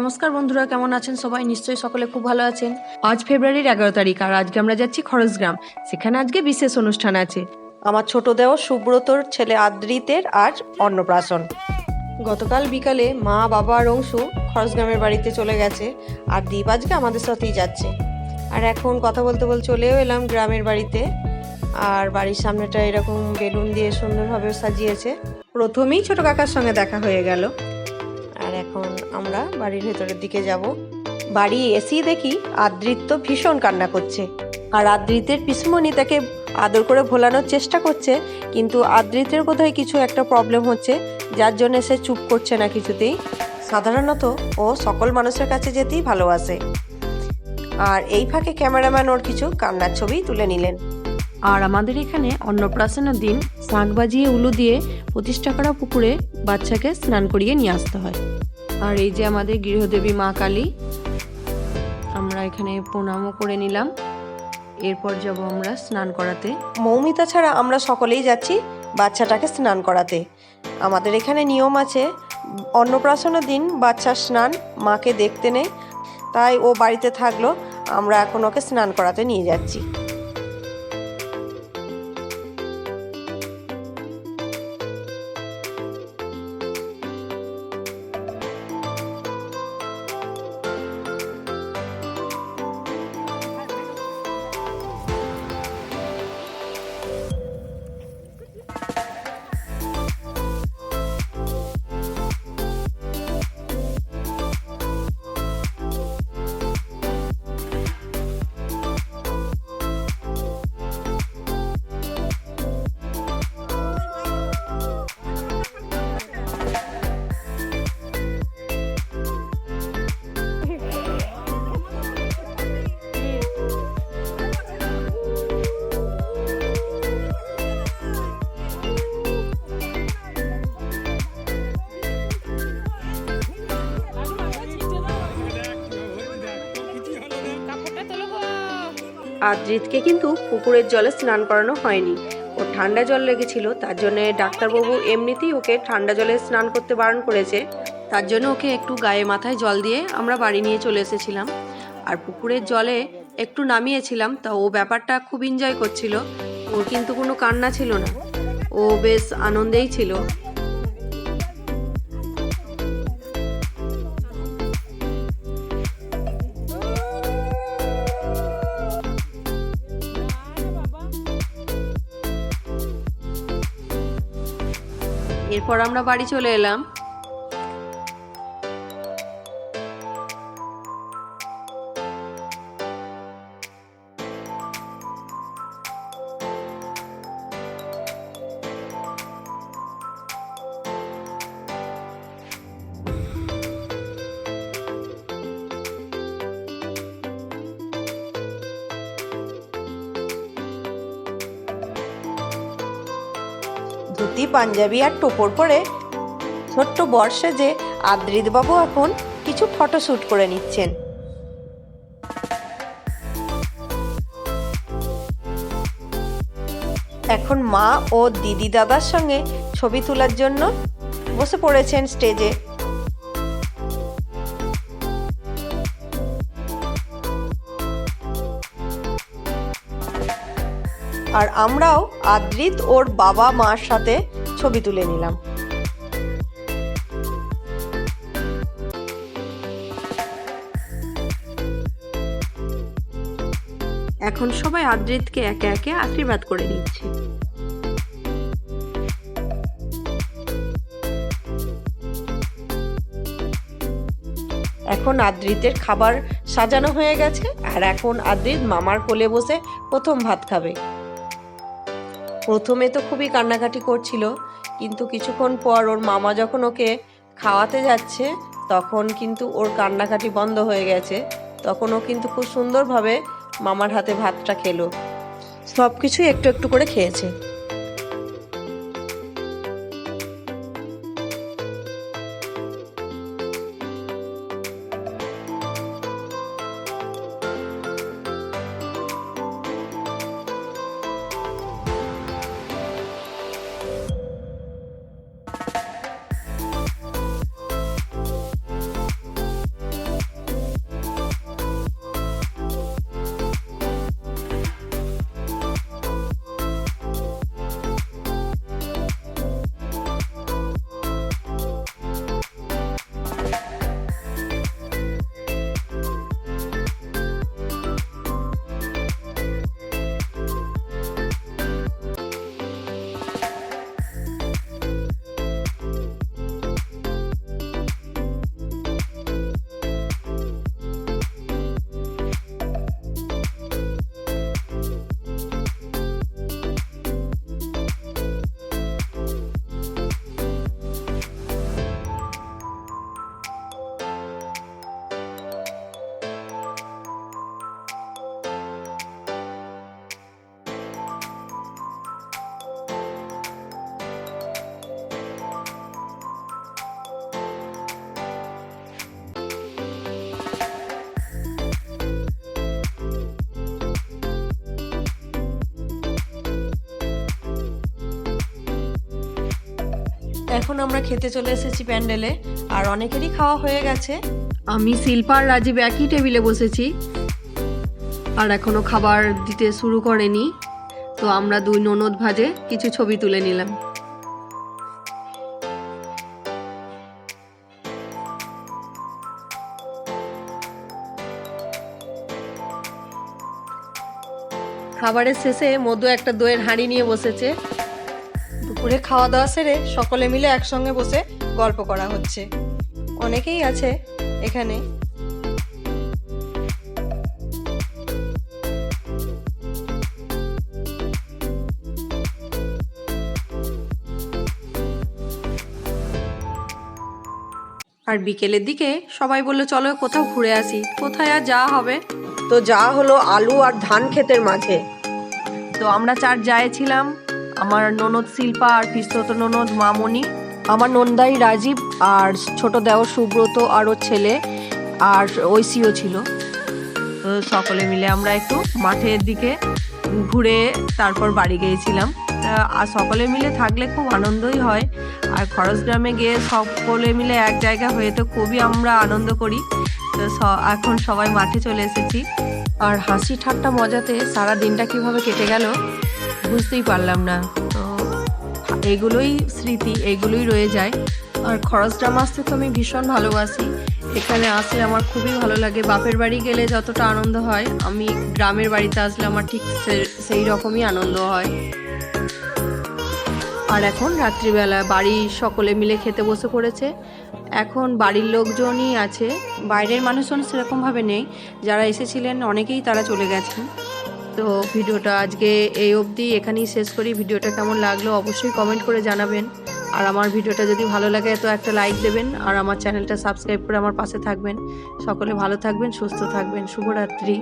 নমস্কার বন্ধুরা, কেমন আছেন সবাই? নিশ্চয়ই সকলে খুব ভালো আছেন। আজ ফেব্রুয়ারির এগারো তারিখ, আর আজকে আমরা যাচ্ছি খরচগ্রাম। সেখানে আজকে বিশেষ অনুষ্ঠান আছে। আমার ছোট দেওর সুব্রতর ছেলে আদ্রিতের আজ অন্নপ্রাশন। গতকাল বিকালে মা, বাবা আর অংশু খরচগ্রামের বাড়িতে চলে গেছে, আর দীপ আজকে আমাদের সাথেই যাচ্ছে। আর এখন কথা বলতে বলতে চলেও এলাম গ্রামের বাড়িতে, আর বাড়ির সামনেটা এরকম বেলুন দিয়ে সুন্দরভাবে সাজিয়েছে। প্রথমেই ছোট কাকার সঙ্গে দেখা হয়ে গেল। আর এখন আমরা বাড়ির ভেতরের দিকে যাব। বাড়ি এসেই দেখি আদ্রিত তো ভীষণ কান্না করছে। আর আদ্রিতের পিসমণি তাকে আদর করে ভোলানোর চেষ্টা করছে, কিন্তু আদ্রিতের বোধহয় কিছু একটা প্রবলেম হচ্ছে, যার জন্য সে চুপ করছে না কিছুতেই। সাধারণত ও সকল মানুষের কাছে যেতেই ভালোবাসে। আর এই ফাঁকে ক্যামেরাম্যান ওর কিছু কান্নার ছবি তুলে নিলেন। আর আমাদের এখানে অন্নপ্রাশনের দিন শাঁখ বাজিয়ে উলু দিয়ে প্রতিষ্ঠা করা পুকুরে বাচ্চাকে স্নান করিয়ে নিয়ে আসতে হয়। আর এই যে আমাদের গৃহদেবী মা কালী, আমরা এখানে প্রণামও করে নিলাম। এরপর যাব আমরা স্নান করাতে। মৌমিতা ছাড়া আমরা সকলেই যাচ্ছি বাচ্চাটাকে স্নান করাতে। আমাদের এখানে নিয়ম আছে, অন্নপ্রাশনের দিন বাচ্চার স্নান মাকে দেখতে নেই, তাই ও বাড়িতে থাকল, আমরা এখন ওকে স্নান করাতে নিয়ে যাচ্ছি। আদ্রিতকে কিন্তু পুকুরের জলে স্নান করানো হয়নি। ও ঠান্ডা জল লেগেছিল, তার জন্য ডাক্তারবাবু এমনিতেই ওকে ঠান্ডা জলে স্নান করতে বারণ করেছে। তার জন্য ওকে একটু গায়ে মাথায় জল দিয়ে আমরা বাড়ি নিয়ে চলে এসেছিলাম। আর পুকুরের জলে একটু নামিয়েছিলাম, তা ও ব্যাপারটা খুব এনজয় করছিল। ওর কিন্তু কোনো কান্না ছিল না। ও বেশ আনন্দেই ছিল। এরপর আমরা বাড়ি চলে এলাম। ধুতি, পাঞ্জাবি আর টোপর পরে ছোট্ট বর্ষে যে আদ্রিত বাবু এখন কিছু ফটো শ্যুট করে নিচ্ছেন। এখন মা ও দিদি দাদার সঙ্গে ছবি তোলার জন্য বসে পড়েছেন স্টেজে। আর আমরাও আদ্রিত ওর বাবা মার সাথে ছবি তুলে নিলাম। এখন সবাই আদ্রিতকে একে একে আশীর্বাদ করে নিচ্ছে। এখন আদ্রিতের খাবার সাজানো হয়ে গেছে আর এখন আদ্রিত মামার কোলে বসে প্রথম ভাত খাবে। প্রথমে তো খুবই কান্নাকাটি করছিল, কিন্তু কিছুক্ষণ পর ওর মামা যখন ওকে খাওয়াতে যাচ্ছে, তখন কিন্তু ওর কান্নাকাটি বন্ধ হয়ে গেছে। তখন ও কিন্তু খুব সুন্দরভাবে মামার হাতে ভাতটা খেলো। সব কিছুই একটু একটু করে খেয়েছে। এখন আমরা খেতে চলে এসেছি প্যান্ডেলে, আর অনেকেরই খাওয়া হয়ে গেছে। আমি শিল্পা আর রাজীব একই টেবিলে বসেছি। আর এখনও খাবার দিতে শুরু করেনি। তো আমরা দুই ননদ ভাজে কিছু ছবি তুলে নিলাম। খাবারের শেষে মধু একটা দইয়ের হাঁড়ি নিয়ে বসেছে। দুপুরে খাওয়া দাওয়া সেরে সকলে মিলে একসঙ্গে বসে গল্প করা হচ্ছে। অনেকেই আছে এখানে। আর বিকেলের দিকে সবাই বলল চলো কোথাও ঘুরে আসি। কোথায় আর যাওয়া হবে? তো যা হলো আলু আর ধান ক্ষেতের মাঝে। তো আমরা চার যায় ছিলাম আমার ননদ শিল্পা আর পিস্তত ননদ মামনি, আমার নন্দাই রাজীব আর ছোট দেওর সুব্রত আর ওর ছেলে আর ঐশীও ছিল। তো সকলে মিলে আমরা একটু মাঠের দিকে ঘুরে তারপর বাড়ি গিয়েছিলাম। আর সকলে মিলে থাকলে খুব আনন্দই হয়। আর খরচ গ্রামে গিয়ে সকলে মিলে এক জায়গা হয়ে তো খুবই আমরা আনন্দ করি। তো এখন সবাই মাঠে চলে এসেছি। আর হাসি ঠাট্টা মজাতে সারা দিনটা কীভাবে কেটে গেল বুঝতেই পারলাম না। তো, এগুলোই স্মৃতি, এগুলোই রয়ে যায়। আর খরচগ্রাম আসতে তো আমি ভীষণ ভালোবাসি। এখানে আসলে আমার খুবই ভালো লাগে। বাপের বাড়ি গেলে যতটা আনন্দ হয়, আমি গ্রামের বাড়িতে আসলে আমার ঠিক সেই রকমই আনন্দ হয়। আর এখন রাত্রিবেলা বাড়ি সকলে মিলে খেতে বসে পড়েছে। এখন বাড়ির লোকজনই আছে। বাইরের মানুষজন সেরকমভাবে নেই। যারা এসেছিলেন, অনেকেই তারা চলে গেছেন। তো ভিডিওটা আজকে এই অবধি এখানেই শেষ করি। ভিডিওটা কেমন লাগল অবশ্যই কমেন্ট করে জানাবেন। আর আমার ভিডিওটা যদি ভালো লাগে তো একটা লাইক দেবেন আর আমার চ্যানেলটা সাবস্ক্রাইব করে আমার পাশে থাকবেন। সকলে ভালো থাকবেন, সুস্থ থাকবেন। শুভরাত্রি।